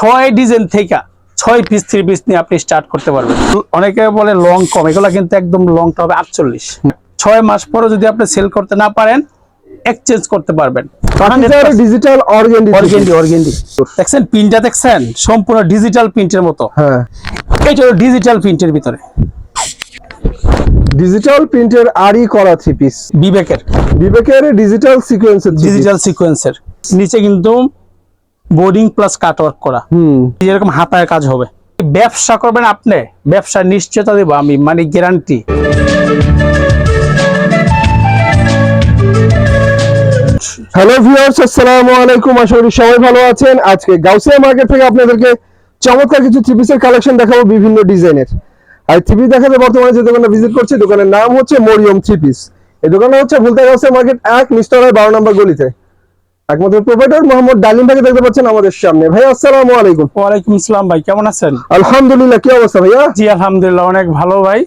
ছয় ডিজাইন থেকে ছয় পিস থ্রি পিস নিয়ে আপনি স্টার্ট করতে পারবেন। অনেকে বলে লং কম এগুলো কিন্তু একদম লংটা হবে আটচল্লিশ। ছয় মাস পরে যদি আপনি সেল করতে না পারেন এক্সচেঞ্জ করতে পারবেন। ডিজিটাল অর্গেন্ডি অর্গেন্ডি অর্গেন্ডি দেখছেন দেখছেন? সম্পূর্ণ ডিজিটাল প্রিন্টের মতো। হ্যাঁ। এটা হলো ডিজিটাল প্রিন্টের ভিতরে। ডিজিটাল প্রিন্টের আরই করা থ্রি পিস বিবেকের। বিবেকের ডিজিটাল সিকোয়েন্সের ডিজিটাল সিকোয়েন্সের নিচে কিন্তু বোর্ডিং প্লাস কাট ওয়ার্ক করা। হুম। যেরকম হাতায় কাজ হবে। ব্যবসা করবেন আপনি ব্যবসা নিশ্চয়তা দেবো আমি মানে গ্যারান্টি হ্যালো ভিউয়ার্স আসসালামু আলাইকুম আশা করি সবাই ভালো আছেন। আজকে গাউসিয়া মার্কেট থেকে আপনাদেরকে চমৎকার কিছু থ্রি পিসের কালেকশন দেখাবো বিভিন্ন ডিজাইনের। আর থ্রি পিস দেখাতে বর্তমানে যে দোকানে ভিজিট করছি দোকানের নাম হচ্ছে মরিয়ম থ্রি পিস এই দোকানটা হচ্ছে ভুলতা গাউসিয়া মার্কেট এক মিস্টার বারো নম্বর গলিতে। একমাত্র প্রোভাইডার মোহাম্মদ ডালিম ভাইকে দেখতে পাচ্ছেন আমাদের সামনে। ভাই আসসালামু আলাইকুম। ওয়ালাইকুম আসসালাম ভাই কেমন আছেন? আলহামদুলিল্লাহ কি অবস্থা ভাইয়া? জি আলহামদুলিল্লাহ অনেক ভালো ভাই।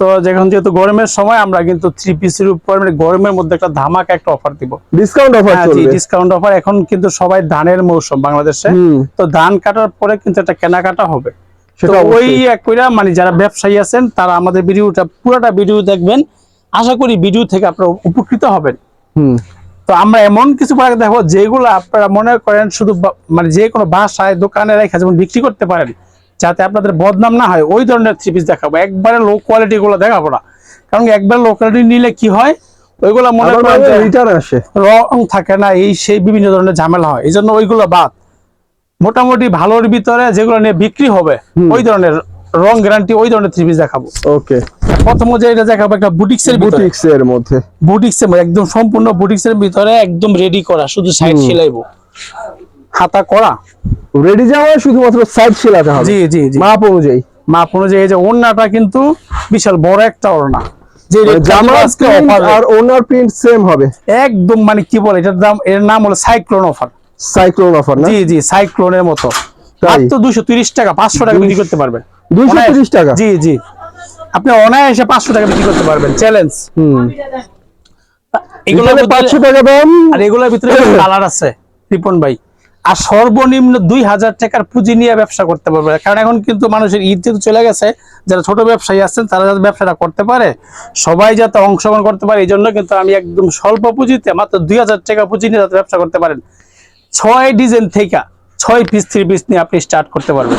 তো যখন যেহেতু গরমের সময় আমরা কিন্তু থ্রি পিসের উপর মানে গরমের মধ্যে একটা ধামাকা একটা অফার দিব। ডিসকাউন্ট অফার হ্যাঁ চলবে। ডিসকাউন্ট অফার এখন কিন্তু সবাই ধানের মৌসুম বাংলাদেশে। তো ধান কাটার পরে কিন্তু একটা কেনাকাটা হবে। সেটা ওই। এক কইরা মানে যারা ব্যবসায়ী আছেন তারা আমাদের ভিডিওটা পুরোটা ভিডিও দেখবেন। আশা করি ভিডিও থেকে আপনারা উপকৃত হবেন। হুম। তো আমরা এমন কিছু প্রোডাক্ট দেখো যেগুলো আপনারা মনে করেন শুধু মানে যে কোনো বাসায় দোকানে রেখে যেমন বিক্রি করতে পারেন যাতে আপনাদের বদনাম না হয় ওই ধরনের থ্রি পিস দেখাবো। একবারে লো কোয়ালিটি গুলো দেখাবো না। কারণ একবার লো কোয়ালিটি নিলে কি হয়? ওইগুলো মনে করেন রিটার্ন আসে। রং থাকে না এই সেই বিভিন্ন ধরনের ঝামেলা হয়। এই জন্য ওইগুলো বাদ। মোটামুটি ভালোর ভিতরে যেগুলো নিয়ে বিক্রি হবে ওই ধরনের রং গ্যারান্টি ওই ধরনের থ্রি পিস দেখাবো। ওকে প্রথম যে এটা দেখাবো একটা মধ্যে। একদম সম্পূর্ণ ভিতরে একদম রেডি করা শুধু সাইড সেলাইবো। হাতা করা? রেডি জামা শুধুমাত্র সাইড সেলাতে হবে। জি জি জি। মাপ অনুযায়ী। মাপ অনুযায়ী এই যে ওড়নাটা কিন্তু বিশাল বড় একটা ওড়না। যে মানে print offer আর ওনার প্রিন্ট সেম হবে। একদম মানে কি বলে এটার দাম এর নাম হলো সাইক্লোন অফার সাইক্লোন অফার না? জি জি সাইক্লোনের মতো? মাত্র তিরিশ টাকা পাঁচশো টাকা বিক্রি করতে পারবেন। 230 টাকা? জি জি। আপনি অনায়াসে পাঁচশো টাকা বিক্রি করতে পারবেন চ্যালেঞ্জ হুম। এগুলো পাঁচশো টাকা দাম। আর এগুলোর ভিতরে কালার আছে রিপন ভাই। আর সর্বনিম্ন দুই হাজার টাকার পুঁজি নিয়ে ব্যবসা করতে পারবে। কারণ এখন কিন্তু মানুষের ঈদ যেহেতু চলে গেছে যারা ছোট ব্যবসায়ী আছেন তারা যাতে ব্যবসাটা করতে পারে সবাই যাতে অংশগ্রহণ করতে পারে এই জন্য কিন্তু আমি একদম স্বল্প পুঁজিতে মাত্র দুই হাজার টাকা পুঁজি নিয়ে যাতে ব্যবসা করতে পারেন। ছয় ডিজাইন থেকে ছয় পিস থ্রি পিস নিয়ে আপনি স্টার্ট করতে পারবেন।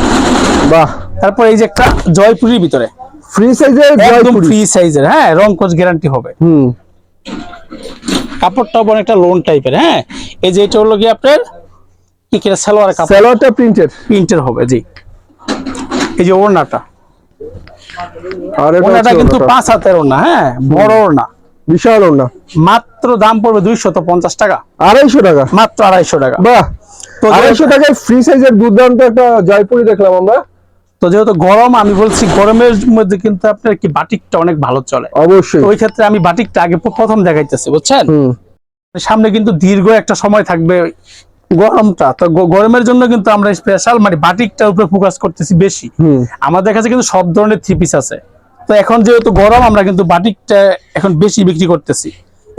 বাহ। তারপর এই যে একটা জয়পুরির ভিতরে। ফ্রি সাইজের একদম ফ্রি সাইজের হ্যাঁ রং কোচ গ্যারান্টি হবে। হুম। কাপড়টাও অনেকটা লোন টাইপের হ্যাঁ? এই যে এটা হলো কি আপনার কি কি সালোয়ার কাপড়? সালোয়ারটা প্রিন্টেড প্রিন্টের হবে জি। এই যে ওড়নাটা। আর ওড়নাটা কিন্তু পাঁচ হাতের ওড়না হ্যাঁ বড় ওড়না। বিশাল ওড়না। মাত্র দাম পড়বে দুইশত পঞ্চাশ টাকা। আড়াইশো টাকা? মাত্র আড়াইশো টাকা। বাহ! তো যে- আড়াইশো টাকায় ফ্রি সাইজের দুর্দান্ত একটা জয়পুরি দেখলাম আমরা। তো যেহেতু গরম আমি বলছি গরমের মধ্যে কিন্তু আপনার কি বাটিকটা অনেক ভালো চলে। অবশ্যই। ওই ক্ষেত্রে আমি বাটিকটা আগে প্রথম দেখাইতেছি বুঝছেন? সামনে কিন্তু দীর্ঘ একটা সময় থাকবে গরমটা। তো গরমের জন্য কিন্তু আমরা স্পেশাল মানে বাটিকটার উপরে ফোকাস করতেছি বেশি। আমাদের কাছে কিন্তু সব ধরনের থ্রি পিস আছে। তো এখন যেহেতু গরম আমরা কিন্তু বাটিকটা এখন বেশি বিক্রি করতেছি।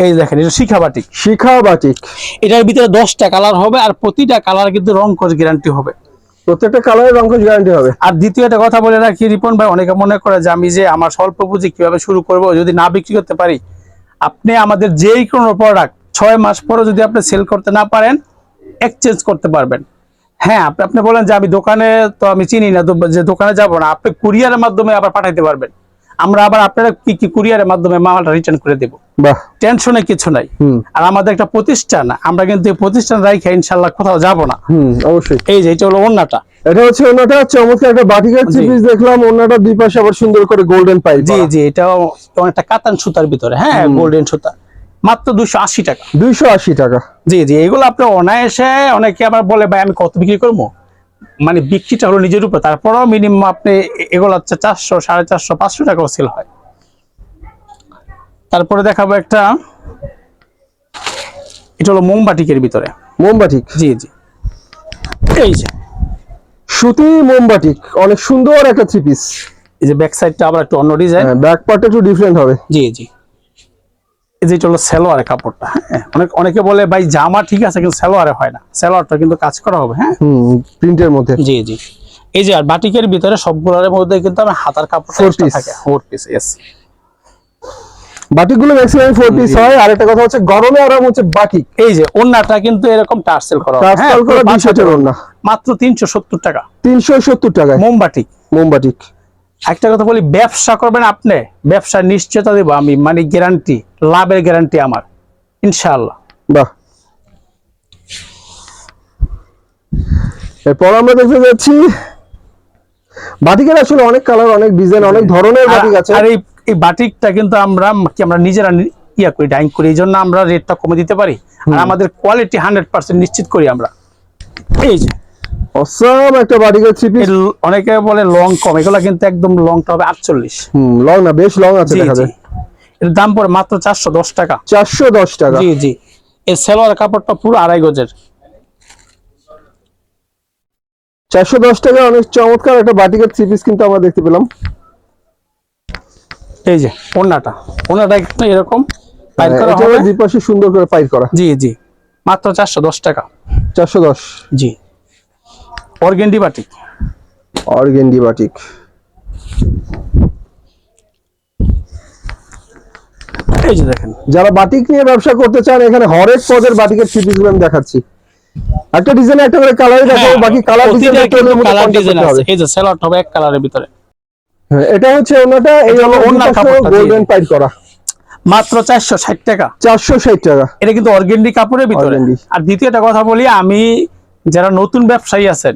এই দেখেন এটা শিখা বাটিক। শিখা বাটিক। এটার ভিতরে দশটা কালার হবে আর প্রতিটা কালার কিন্তু রং করে গ্যারান্টি হবে। প্রত্যেকটা কালারের রঙ গ্যারান্টি হবে। আর দ্বিতীয় একটা কথা বলে রাখি, রিপন ভাই, অনেকে মনে করে যে আমি যে আমার স্বল্প পুঁজি কীভাবে শুরু করব, যদি না বিক্রি করতে পারি, আপনি আমাদের যেই কোনো প্রোডাক্ট ছয় মাস পরে যদি আপনি সেল করতে না পারেন এক্সচেঞ্জ করতে পারবেন। হ্যাঁ আপনি আপনি বলেন যে আমি দোকানে, তো আমি চিনি না যে দোকানে যাব না, আপনি কুরিয়ারের মাধ্যমে আবার পাঠাইতে পারবেন। আমরা আবার আপনারা কি কি কুরিয়ারের মাধ্যমে মালটা রিটার্ন করে দেবো। টেনশনে কিছু নাই। আর আমাদের একটা প্রতিষ্ঠান আমরা কিন্তু প্রতিষ্ঠান রাইখে ইনশাল্লাহ কোথাও যাব না। অবশ্যই। এই যে এটা হলো অন্যটা এটা হচ্ছে ওনাটা চমৎকার একটা বাটিকের থ্রি দেখলাম দুই পাশে আবার সুন্দর করে গোল্ডেন পাইপ জি জি এটাও কাতান সুতার ভিতরে হ্যাঁ গোল্ডেন সুতা। মাত্র দুশো আশি টাকা। দুইশো আশি টাকা। জি জি এগুলো আপনি অনায়াসে অনেকে আবার বলে ভাই আমি কত বিক্রি করব? মানে বিক্রিটা হলো নিজের উপর তারপরেও মিনিমাম আপনি এগুলো হচ্ছে চারশো সাড়ে চারশো পাঁচশো টাকাও সেল হয়। তারপরে দেখাবো একটা এটা হলো মোমবাটিকের ভিতরে। মোমবাটিক জি জি। এই যে। সুতি মোমবাটিক অনেক সুন্দর একটা থ্রি পিস এই যে ব্যাক সাইডটা আবার একটু অন্য ডিজাইন ব্যাক পার্টটা একটু ডিফারেন্ট হবে। জি জি। যেটা হলো সালোয়ারের কাপড়টা হ্যাঁ? অনেক অনেকে বলে ভাই জামা ঠিক আছে কিন্তু সালোয়ারে হয় না। সালোয়ারটা কিন্তু কাজ করা হবে হ্যাঁ? প্রিন্টের মধ্যে। জি জি। এই যে আর বাটিকের ভিতরে সবগুলোর মধ্যে কিন্তু আমার হাতার কাপড় extra piece. থাকে। ফোর পিস ইয়েস বাটিকগুলো ম্যাক্সিমাম ফোর পিস হয় আর একটা কথা হচ্ছে গরমে আরাম হচ্ছে বাটিক। এই যে ওন্নাটা কিন্তু এরকম টার্সেল করা হবে, টার্সেল হ্যাঁ, করা পুরো দুই পাঁচ সেটের হাতের ওড়না। মাত্র তিনশো সত্তর টাকা। তিনশো সত্তর টাকায়। মোমবাটিক। মোমবাটিক। একটা কথা বলি ব্যবসা করবেন আপনি ব্যবসার নিশ্চয়তা দেবো আমি মানে গ্যারান্টি লাভের গ্যারান্টি আমার ইনশাআল্লাহ। বাহ। এরপর আমরা দেখতে যাচ্ছি বাটিকের আসলে অনেক কালার অনেক ডিজাইন অনেক ধরনের বাটিক আছে। আর এই এই বাটিকটা কিন্তু আমরা কি আমরা নিজেরা ইয়া করি ডাইং করি এই জন্য আমরা রেটটা কমে দিতে পারি। আর আমাদের কোয়ালিটি হান্ড্রেড পার্সেন্ট নিশ্চিত করি আমরা। এই যে। অসাম একটা বাটিকের থ্রি পিস অনেকে বলে লং কম এগুলো কিন্তু একদম লংটা হবে আটচল্লিশ। হুম লং না বেশ লং আছে দেখা যায়। এর দাম পড়ে মাত্র চারশো দশ টাকা। চারশো দশ টাকা। জি জি। এই সেলোয়ার কাপড়টা পুরো আড়াই গজের। চারশো দশ টাকা অনেক চমৎকার একটা বাটিকের থ্রি পিস কিন্তু আমরা দেখতে পেলাম। এই যে ওন্নাটা ওন্নাটা একটু এরকম বাইর করা হবে। দুই পাশে সুন্দর করে পাইপ করা। জি জি। মাত্র চারশো দশ টাকা। চারশো দশ। জি। Organdie batik? Organdie batik. এই যে দেখেন। যারা বাটিক নিয়ে ব্যবসা করতে চান এখানে হরেক পদের বাটিকের থ্রি পিস আমি দেখাচ্ছি। একটা ডিজাইন একটা করে কালারই দেখাবো হ্যাঁ, বাকি কালার ডিজাইন কিন্তু কালার ডিজাইন আছে। এই যে সেলোয়ারটা হবে এক কালারের ভিতরে। হ্যাঁ, এটা হচ্ছে ওনাটা এই হলো ওড়নার কাপড়টা, গোল্ডেন জি। পাইপ করা। মাত্র চারশো ষাট টাকা। চারশো ষাট টাকা। এটা কিন্তু অর্গেন্ডি কাপড়ের ভিতরে। আর দ্বিতীয়টা কথা বলি আমি যারা নতুন ব্যবসায়ী আছেন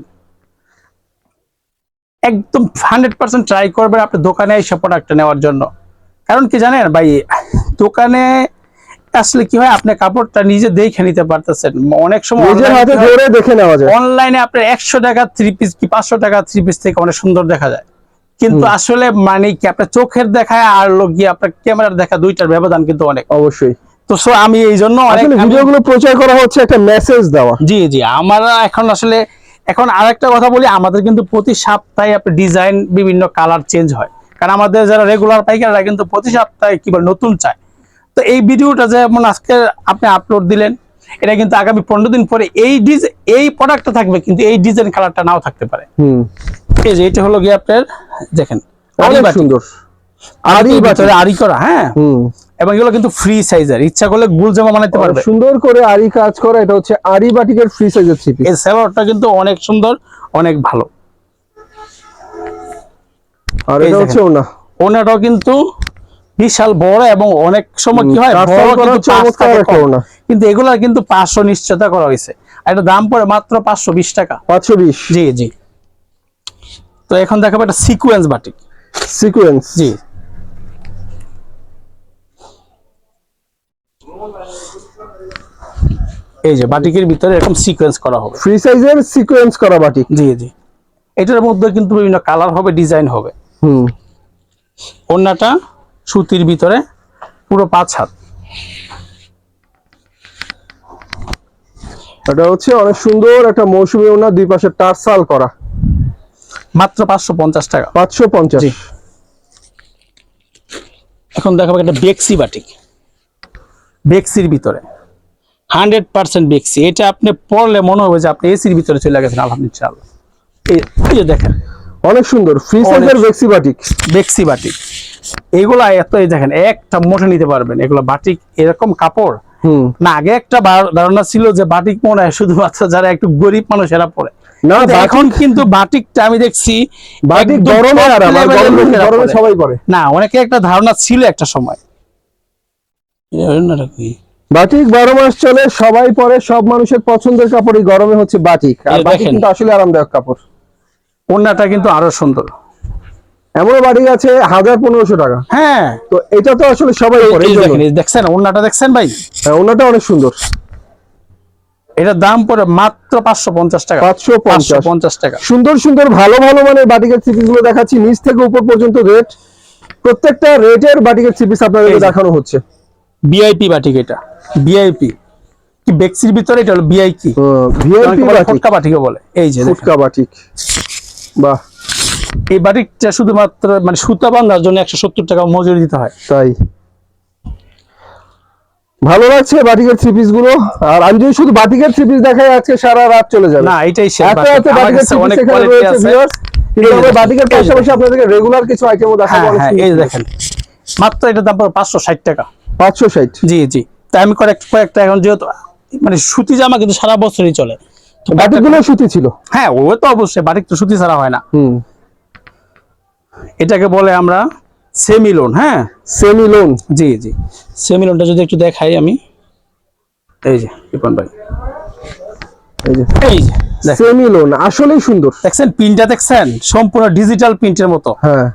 একদম হান্ড্রেড পার্সেন্ট ট্রাই করবেন আপনি দোকানে এসে প্রোডাক্টটা নেওয়ার জন্য। কারণ কি জানেন ভাই দোকানে আসলে কি হয় আপনি কাপড়টা নিজে দেখে নিতে পারতেছেন। অনেক সময় হাতে ধরে দেখে নেওয়া যায়। অনলাইনে আপনার একশো টাকা থ্রি পিস কি পাঁচশো টাকা থ্রি পিস থেকে অনেক সুন্দর দেখা যায়। কিন্তু আসলে মানে কি আপনার চোখের দেখায় আর লোক গিয়ে আপনার ক্যামেরার দেখা দুইটার ব্যবধান কিন্তু অনেক। অবশ্যই। তো সো আমি এই জন্য অনেক ভিডিওগুলো প্রচার করা হচ্ছে একটা মেসেজ দেওয়া। জি জি আমরা এখন আসলে এখন আর একটা কথা বলি আমাদের কিন্তু প্রতি সপ্তাহে আপনার ডিজাইন বিভিন্ন কালার চেঞ্জ হয়। কারণ আমাদের যারা রেগুলার পাইকাররা কিন্তু প্রতি সপ্তাহে কি বলে নতুন চায়। তো এই ভিডিওটা যেমন আজকে আপনি আপলোড দিলেন এটা কিন্তু আগামী পনেরো দিন পরে এই ডিজ এই প্রোডাক্টটা থাকবে কিন্তু এই ডিজাইন কালারটা নাও থাকতে পারে। হুম। এই যে এটা হলো গিয়ে আপনার দেখেন অনেক সুন্দর। বাটি। ভিতরে আড়ি করা হ্যাঁ। এবং এগুলো কিন্তু ফ্রি সাইজের ইচ্ছা করলে গুল জামা বানাতে পারবে। সুন্দর করে আড়ি কাজ করা এটা হচ্ছে আড়ি বাটিকের ফ্রি সাইজের পিস এই সালোয়ারটা কিন্তু অনেক সুন্দর অনেক ভালো। আর এটা হচ্ছে ওনা। ওনাটাও কিন্তু বিশাল বড় এবং অনেক সময় কি হয় বড় কিন্তু চমৎকার একটা। ওড়না। কিন্তু এগুলা কিন্তু পাঁচশো নিশ্চয়তা করা হয়েছে। আর এটা দাম পড়ে মাত্র পাঁচশো বিশ টাকা। পাঁচশো বিশ। জি জি। তো এখন দেখাবো একটা সিকুয়েন্স বাটিক। সিকোয়েন্স জি। এই যে বাটিকের ভিতরে এরকম সিকোয়েন্স করা হবে। ফ্রি সাইজের সিকোয়েন্স করা বাটিক। জি জি। এটার মধ্যে কিন্তু বিভিন্ন কালার হবে ডিজাইন হবে। হুম। ওড়নাটা সুতির ভিতরে পুরো পাঁচ হাত। এটা হচ্ছে অনেক সুন্দর একটা মৌসুমি ওনা দুই পাশে টার্সাল করা। মাত্র পাঁচশো পঞ্চাশ টাকা। পাঁচশো পঞ্চাশ। এখন দেখাবো একটা বেক্সি বাটিক। বেক্সির ভিতরে। হান্ড্রেড পার্সেন্ট বেক্সি এটা আপনি পড়লে মনে হবে যে আপনি এসির ভিতরে চলে গেছেন আলহামদুলিল্লাহ। এই যে দেখেন। অনেক সুন্দর। ফ্রি সাইজের বেক্সি বাটিক বেক্সি বাটিক এগুলা এত দেখেন একটা মোটে নিতে পারবেন। এগুলো বাটিক এরকম কাপড়। না আগে একটা ধারণা ছিল যে বাটিক মনে হয় শুধুমাত্র যারা একটু গরিব মানুষ এরা পরে। না এখন কিন্তু বাটিকটা আমি দেখছি বাটিক গরমে। সবাই পরে। না অনেকে একটা ধারণা ছিল একটা সময়? বাটিক বারো মাস চলে সবাই পরে সব মানুষের পছন্দের কাপড় গরমে হচ্ছে বাটিক। আর বাটিক কিন্তু আসলে আরামদায়ক কাপড়। ওড়নাটা কিন্তু আরও সুন্দর। এমনও বাটিক আছে হাজার পনেরোশো টাকা। হ্যাঁ। তো এটা তো আসলে সবাই পরে দেখছেন ওড়নাটা দেখছেন ভাই। হ্যাঁ, অনেক সুন্দর। এটার দাম পড়ে মাত্র পাঁচশো পঞ্চাশ টাকা। পাঁচশো পঞ্চাশ। পঞ্চাশ টাকা। সুন্দর সুন্দর ভালো ভালো মানের বাটিকের থ্রি গুলো দেখাচ্ছি। নিচ থেকে উপর পর্যন্ত রেট। প্রত্যেকটা রেটের বাটিকের থ্রি পিস আপনাদের দেখানো হচ্ছে। বিআইপি বাটিক এটা। বিআইপি কি বেক্সির ভিতরে এটা হলো বিআইপি ভিআইপি বাটিক। ফুটকা বাটিকে বলে। এই যে ফুটকা বাটিক। বাহ। এই বাটিকটা শুধুমাত্র মানে সুতা বান্ধার জন্য একশো সত্তর টাকা মজুরি দিতে হয়। তাই। ভালো লাগছে বাটিকের থ্রি পিসগুলো? আর আমি যদি শুধু বাটিকের থ্রি পিস দেখাই আজকে সারা রাত চলে যাবে। না এটাই শেষ এত বাকি। এত বাটিকের থ্রি পিস এখানে রয়েছে viewers। কিন্তু আমরা বাটিকের পাশাপাশি আপনাদেরকে রেগুলার কিছু আইটেমও দেখাবো হ্যাঁ হ্যাঁ এই দেখেন। মাত্র এটা দাম পাঁচশো ষাট টাকা। পাঁচশো ষাট। জি জি। তাই আমি কয়েক কয়েকটা এখন যেহেতু মানে সুতি জামা কিন্তু সারা বছরই চলে। তো সুতি ছিল? হ্যাঁ ও তো অবশ্যই বাটিক তো সুতি ছাড়া হয় না। হুম। এটাকে বলে আমরা সেমিলোন হ্যাঁ? সেমি লোন জি জি। সেমিলোনটা যদি একটু দেখাই আমি। এই যে রিপন ভাই। এই যে। এই যে দেখেন। সেমি লোন আসলেই সুন্দর। দেখছেন পিনটা দেখছেন? সম্পূর্ণ ডিজিটাল প্রিন্টের মতো। হ্যাঁ।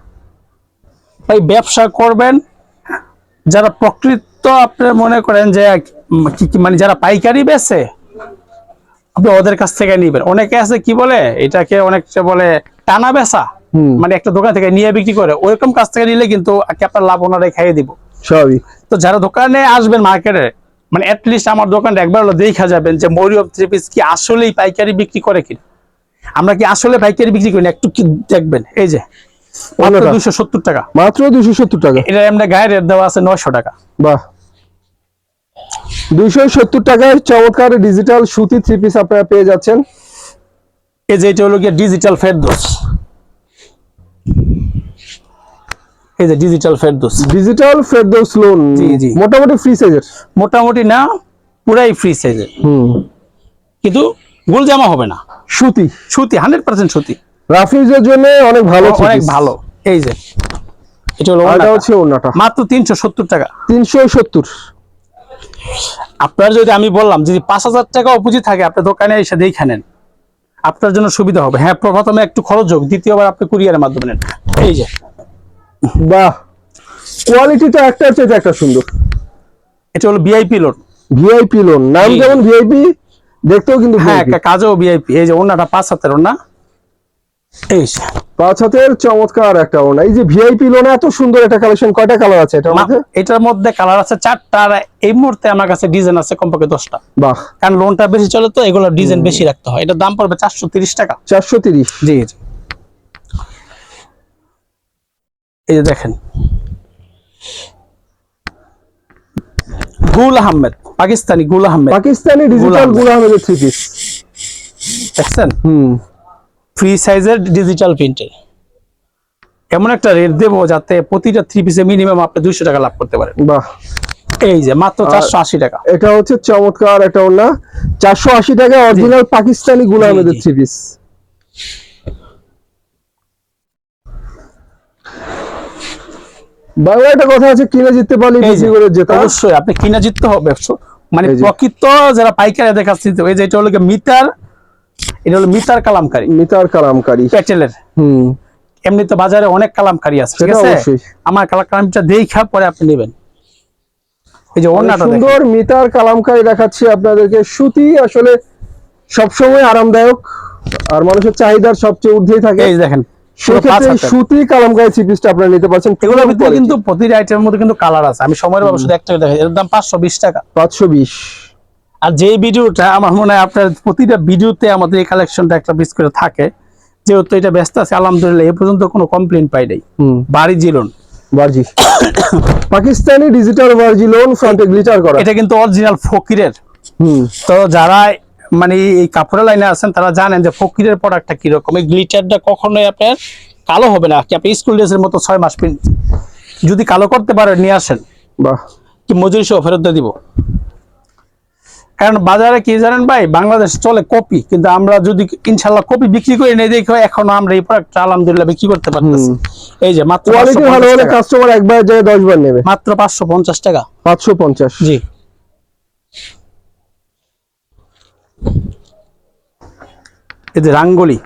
ভাই ব্যবসা করবেন যারা প্রকৃত আপনার মনে করেন যে মানে যারা পাইকারি বেচে আপনি ওদের কাছ থেকে নিবেন। অনেকে আছে কি বলে এটাকে অনেকটা বলে টানা বেচা। মানে একটা দোকান থেকে নিয়ে বিক্রি করে ওইরকম কাছ থেকে নিলে কিন্তু আপনার লাভ ওনারাই খাইয়ে দিব। স্বাভাবিক। তো যারা দোকানে আসবেন মার্কেটে মানে অ্যাটলিস্ট আমার দোকানটা একবার হলো দেখা যাবেন যে মরিয়ম থ্রি পিস কি আসলেই পাইকারি বিক্রি করে কিনা। আমরা কি আসলে পাইকারি বিক্রি করি না? একটু কি দেখবেন এই যে। টাকা। মাত্র টাকা? এটা গায়ে রেট দেওয়া আছে নয়শো টাকা। বাহ। টাকায় চমৎকার ডিজিটাল সুতি থ্রি পিস আপনারা পেয়ে যাচ্ছেন। এই যে এটা হলো গিয়ে ডিজিটাল ফেরদোস। এই যে digital Ferdous. Digital Ferdous lawn জি, জি। মোটামুটি ফ্রি সাইজের মোটামুটি না পুরাই ফ্রি সাইজের হুম। কিন্তু গোল জামা হবে না। সুতি। সুতি হান্ড্রেড পার্সেন্ট সুতি। রাফিজের জন্য অনেক ভালো অনেক ভালো। এই যে এটা হলো এটা হচ্ছে ওনাটা মাত্র তিনশো সত্তর টাকা। তিনশো সত্তর। আপনার যদি আমি বললাম যদি পাঁচ হাজার টাকা অপুজি থাকে আপনার দোকানে এসে দেখে নেন। আপনার জন্য সুবিধা হবে। হ্যাঁ প্রথমে একটু খরচ হোক দ্বিতীয়বার আপনি কুরিয়ারের মাধ্যমে নেন। এই যে। বাহ! কোয়ালিটিটা একটার চেয়ে একটা সুন্দর। এটা হলো ভিআইপি লোন ভিআইপি লোন নাম। যেমন ভিআইপি দেখতেও কিন্তু হ্যাঁ একটা কাজেও ভিআইপি এই যে ওনাটা পাঁচ হাতের ওনা এই পাঁচ হাতের চমৎকার একটা ওনা এই যে ভিআইপি লোন এত সুন্দর একটা কালেকশন কয়টা কালার আছে এটার মধ্যে? এটার মধ্যে কালার আছে চারটা আর এই মুহূর্তে আমার কাছে ডিজাইন আছে কমপক্ষে দশটা। বাহ। কারণ লোনটা বেশি চলে তো এগুলো ডিজাইন বেশি রাখতে হয়। এটার দাম পড়বে চারশো তিরিশ টাকা। চারশো তিরিশ। জি জি। এই যে দেখেন। গুল আহমেদ পাকিস্তানি গুল আহমেদ। পাকিস্তানি ডিজিটাল। গুলো আমাদের থ্রি পিস দেখছেন? হুম। ফ্রি সাইজের ডিজিটাল প্রিন্টের এমন একটা রেট দেবো যাতে প্রতিটা থ্রি পিসে মিনিমাম আপনি দুইশো টাকা লাভ করতে পারেন। বাহ। এই যে মাত্র চারশো আশি টাকা। এটা হচ্ছে চমৎকার একটা ওনা চারশো আশি টাকা অরিজিনাল পাকিস্তানি গুলো আমাদের থ্রি পিস বাংলা একটা কথা আছে কিনে জিততে পারলে করে জেতা। অবশ্যই আপনি কিনা জিততে হবে। মানে প্রকৃত যারা পাইকারি দেখা এই যে এটা হলো মিটার এটা হলো মিটার কালামকারী। মিতার কালামকারী। প্যাটেলের হুম। এমনি তো বাজারে অনেক কালামকারী আছে ঠিক আছে? আমার কালামটা দেখা পরে আপনি নেবেন। এই যে দেখেন। সুন্দর মিতার কালামকারী দেখাচ্ছি আপনাদেরকে। সুতি আসলে সবসময় আরামদায়ক আর মানুষের চাহিদার সবচেয়ে ঊর্ধ্বেই থাকে। এই দেখেন। সুতি কালামকারী থ্রি পিসটা আপনারা নিতে পারছেন। এগুলোর ভিতরে কিন্তু প্রতিটা আইটেমের মধ্যে কিন্তু কালার আছে। আমি সময়ের শুধু একটা দেখাই। এর দাম পাঁচশো বিশ টাকা। পাঁচশো বিশ। আর যে ভিডিওটা আমার মনে হয় আপনার প্রতিটা ভিডিওতে আমাদের এই কালেকশনটা একটা পিস করে থাকে যেহেতু এটা ব্যস্ত আছে আলহামদুলিল্লাহ এ পর্যন্ত কোনো কমপ্লেন পাই নাই। বাড়ি জিলন ভার্জি পাকিস্তানি ডিজিটাল ভার্জি লোন ফ্রন্টে গ্লিটার করা। এটা কিন্তু অরিজিনাল ফকিরের। হুম। তো যারা মানে এই কাপড়ের লাইনে আছেন তারা জানেন যে ফকিরের প্রোডাক্টটা কীরকম। এই গ্লিটারটা কখনোই আপনার কালো হবে না। কি আপনি স্কুল ড্রেসের মতো ছয় মাস পিন যদি কালো করতে পারেন নিয়ে আসেন। বাহ। কি মজুরি সহ ফেরত দিয়ে দিব। কারণ বাজারে কি জানেন ভাই? বাংলাদেশ চলে কপি কিন্তু আমরা যদি ইনশাল্লাহ কপি বিক্রি করে নেই দেখো এখনও আমরা এই প্রোডাক্টটা আলহামদুলিল্লাহ বিক্রি করতে পারতেছি। এই যে মাত্র কোয়ালিটি ভালো হলে কাস্টমার একবার যায় দশ বার নেবে। মাত্র পাঁচশো পঞ্চাশ টাকা। পাঁচশো পঞ্চাশ। জি। এই যে রাঙ্গলি।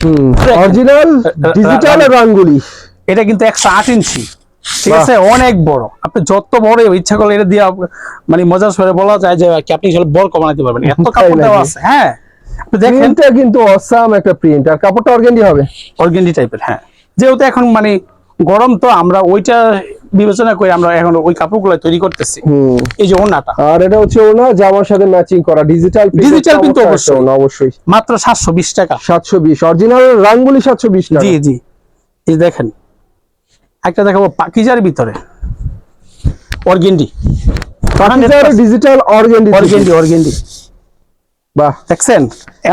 হুম অরিজিনাল ডিজিটাল রাঙ্গুলি। এটা কিন্তু একশো আট ইঞ্চি। ঠিক আছে? অনেক বড়। আপনি যত বড় ইচ্ছা করলে এটা দিয়ে মানে সরে বলা যায় যে আপনি বল বানাতে পারবেন। এত কাপড় দেওয়া আছে হ্যাঁ। প্রিন্টটা কিন্তু অসাম একটা প্রিন্ট। আর কাপড়টা অর্গেন্ডি হবে? অর্গেন্ডি টাইপের হ্যাঁ। যেহেতু এখন মানে গরম তো আমরা ওইটা বিবেচনা করে আমরা এখন ওই কাপড়গুলো তৈরি করতেছি। এই যে ওনাটা আর এটা হচ্ছে ওনা জামার সাথে ম্যাচিং করা ডিজিটাল ডিজিটাল কিন্তু অবশ্যই। অবশ্যই। মাত্র সাতশো বিশ টাকা। সাতশো বিশ অরিজিনাল রাঙ্গুলি সাতশো বিশ টাকা। জি জি। এই দেখেন একটা দেখাবো পাকিজার ভিতরে। অর্গেন্ডি। পাকিজার ডিজিটাল অর্গেন্ডি। Organdy organdy. বাহ। দেখছেন?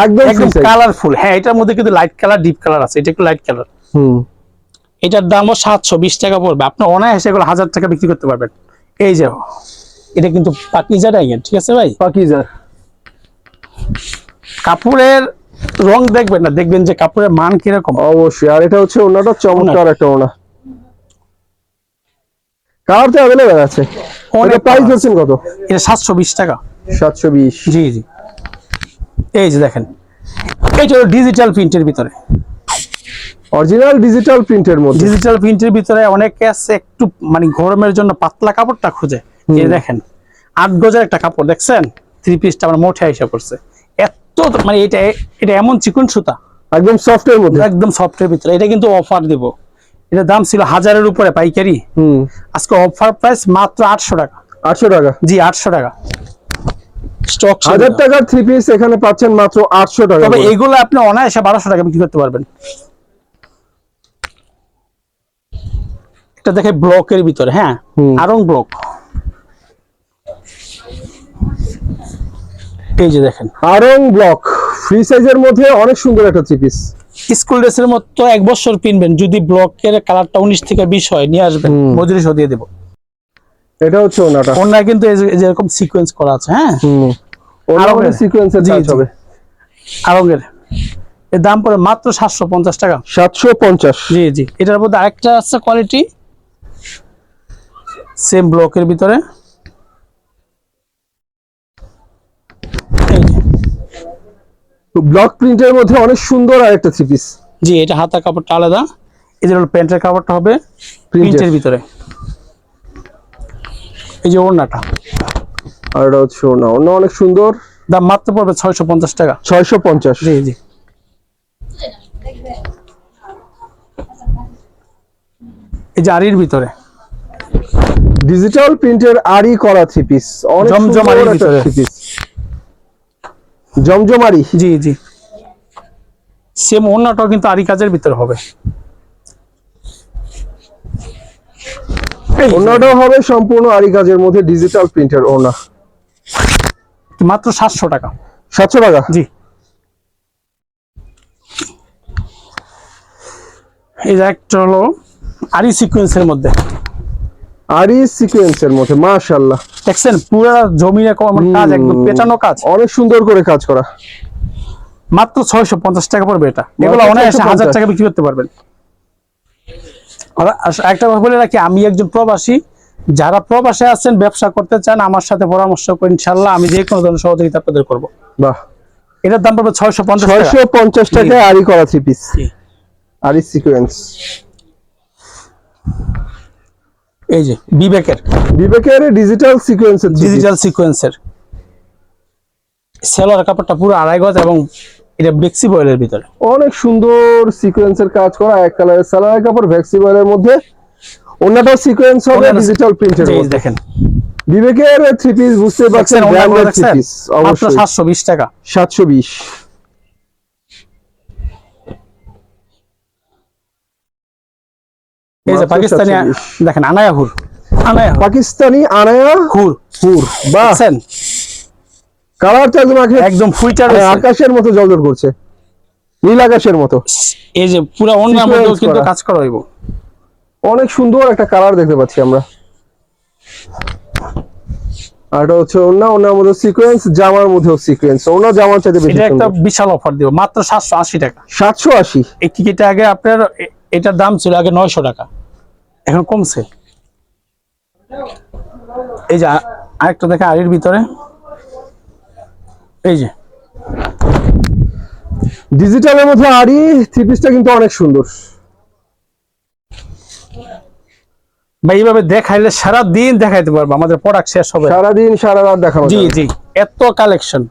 একদম একদম কালারফুল হ্যাঁ এটার মধ্যে কিন্তু লাইট কালার ডিপ কালার আছে। এটা একটু লাইট কালার হুম। এটার দামও সাতশো বিশ টাকা পড়বে। আপনি অনায়াসে এগুলো হাজার টাকা বিক্রি করতে পারবেন। এই যে এটা কিন্তু পাকিজা ডাইগেন ঠিক আছে ভাই? পাকিজার। কাপড়ের রং দেখবেন না দেখবেন যে কাপড়ের মান কীরকম। অবশ্যই। আর এটা হচ্ছে ওনাটা চমৎকার একটা ওনা কালার তো অ্যাভেলেবেল আছে। অনেক প্রাইস কত? এটা সাতশো বিশ টাকা। সাতশো বিশ। জি জি। এই যে দেখেন। ডিজিটাল প্রিন্টের ভিতরে। অরিজিনাল ডিজিটাল প্রিন্টের মধ্যে। ডিজিটাল প্রিন্টের ভিতরে অনেকে আছে একটু মানে গরমের জন্য পাতলা কাপড়টা খুঁজে। এই দেখেন আট গজের একটা কাপড় দেখছেন? থ্রি পিসটা আমার মোটে হিসাব করছে। এত মানে এটা এটা এমন চিকন সুতা। একদম সফটের মধ্যে। একদম সফটের ভিতরে। এটা কিন্তু অফার দিব। এটার দাম ছিল হাজারের উপরে পাইকারি। হুম। আজকে অফার প্রাইস মাত্র আটশো টাকা। আটশো টাকা? জি আটশো টাকা। স্টক হাজার টাকার থ্রি পিস এখানে পাচ্ছেন মাত্র আটশো টাকা তবে করে। এইগুলো আপনি অনায়াসে বারোশো টাকা বিক্রি করতে পারবেন। এটা দেখে ব্লকের ভিতরে হ্যাঁ। আরং ব্লক এই যে দেখেন। আরং ব্লক ফ্রি সাইজের মধ্যে অনেক সুন্দর একটা থ্রি পিস স্কুল ড্রেসের মতো এক বছর কিনবেন যদি ব্লকের কালারটা উনিশ থেকে বিশ হয় নিয়ে আসবেন। মজুরি সহ দিয়ে দেবো। এটা হচ্ছে ওনাটা। ওনার কিন্তু এই যে- এই যে এরকম সিকোয়েন্স করা আছে হ্যাঁ। সিকোয়েন্সের জি, কাজ হবে। আরঙের এর দাম পড়ে মাত্র সাতশো পঞ্চাশ টাকা। সাতশো পঞ্চাশ। জি জি। এটার মধ্যে আরেকটা আছে কোয়ালিটি সেম ব্লকের ভিতরে এই যে, ব্লক প্রিন্টের মধ্যে অনেক সুন্দর আরেকটা থ্রি পিস জি এটা হাতা কাপড়টা আলাদা। এই যে হলো প্যান্টের কাপড়টা হবে প্রিন্টের ভিতরে। এই যে ওড়নাটা। আর এটা হচ্ছে ওনা ওনা অনেক সুন্দর। দাম মাত্র পড়বে ছয়শো পঞ্চাশ টাকা। ছয়শো পঞ্চাশ। জি জি। এই যে আরির ভিতরে। ডিজিটাল প্রিন্টের আরি করা থ্রি পিস অনেক জমজমারির সুন্দর ভিতরে। থ্রি পিস জমজমারি? জি জি। সেম ওড়নাটাও কিন্তু আরি কাজের ভিতরে হবে। ওনাটাও হবে সম্পূর্ণ আরি কাজের মধ্যে ডিজিটাল প্রিন্টের ওনা মাত্র সাতশো টাকা। সাতশো টাকা? জি। এই একটা হলো আরি সিকোয়েন্সের মধ্যে। আরি সিকোয়েন্সের মধ্যে মাশাআল্লাহ। দেখছেন পুরো কাজ একদম কাজ। অনেক সুন্দর করে কাজ করা। মাত্র ছয়শো পঞ্চাশ টাকা পড়বে এটা। এগুলো অনায়াসে 650 হাজার টাকা বিক্রি করতে পারবেন। আর একটা কথা বলে রাখি আমি একজন প্রবাসী। যারা প্রবাসে আছেন ব্যবসা করতে চান আমার সাথে পরামর্শ করে ইনশাল্লাহ আমি যে কোনো ধরনের সহযোগিতা আপনাদের করব। বাহ। এটার দাম পড়বে ছয়শো পঞ্চাশ টাকা। ছয়শো পঞ্চাশ টাকায় আরি করা থ্রি পিস জি। আরি সিকোয়েন্স এই যে বিবেকের। বিবেকের ডিজিটাল সিকোয়েন্সের ডিজিটাল সিকোয়েন্সের সেলার কাপড়টা পুরো আড়াই গজ এবং এটা ভেক্সি বয়েলের ভিতরে। অনেক সুন্দর সিকোয়েন্সের কাজ করা এক কালারের সেলার কাপড় ভেক্সি বয়েলের মধ্যে। অন্যটা সিকোয়েন্স হবে ডিজিটাল প্রিন্টের মধ্যে। দেখেন। বিবেকের থ্রি পিস বুঝতে পারছেন ব্র্যান্ডেড থ্রি পিস অবশ্যই। 720 টাকা। 720 এই যে পাকিস্তানি দেখেন আনায়া হুর। আনায়া পাকিস্তানি আনায়া হুর। হুর। দেখছেন? কালার তো একদম একদম ফুইটার হ্যাঁ, আকাশের মতো জলজল করছে। নীল আকাশের মতো। এই যে পুরো অন্য মধ্যেও কিন্তু কাজ করা হইব। অনেক সুন্দর একটা কালার দেখতে পাচ্ছি আমরা। আর এটা হচ্ছে মধ্যে সিকোয়েন্স জামার মধ্যেও সিকোয়েন্স জামার চাইতে বেশি এটা একটা বিশাল অফার দিব। মাত্র সাতশো আশি টাকা। এই আগে আপনার এটার দাম ছিল আগে নয়শো টাকা। এখন কমছে। এই যে আরেকটা দেখে আড়ির ভিতরে। এই যে। ডিজিটালের মধ্যে আরি থ্রি পিসটা কিন্তু অনেক সুন্দর। বা এইভাবে দেখাইলে সারা দিন দেখাইতে পারব আমাদের প্রোডাক্ট শেষ হবে। না। সারাদিন সারা রাত দেখানো জি জি এত কালেকশন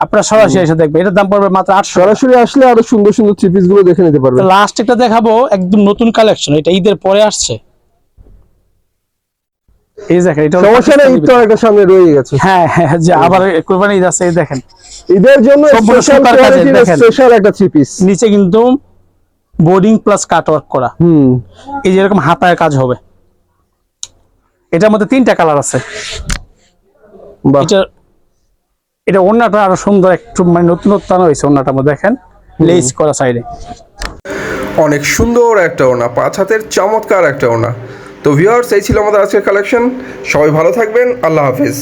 আপনারা সরাসরি এসে দেখবেন এটার দাম পড়বে মাত্র আটশো। সরাসরি আসলে আরও সুন্দর সুন্দর থ্রি পিসগুলো দেখে নিতে পারবেন। লাস্ট একটা দেখাবো একদম নতুন কালেকশন এটা ঈদের পরে আসছে। এই দেখেন এটা রয়ে গেছে। হ্যাঁ, হ্যাঁ হ্যাঁ যে আবার ঈদের জন্য বোর্ডিং প্লাস কাট ওয়ার্ক করা। এই হাতায় কাজ হবে। এটার মধ্যে তিনটা কালার আছে। এটা আরও সুন্দর একটু মানে নতুনত্ব দেখেন। করা সাইডে অনেক সুন্দর একটা ওনা পাঁচ হাতের চমৎকার একটা ওনা তো ভিউয়ার্স এই ছিল আমাদের আজকের কালেকশন সবাই ভালো থাকবেন। আল্লাহ হাফিজ।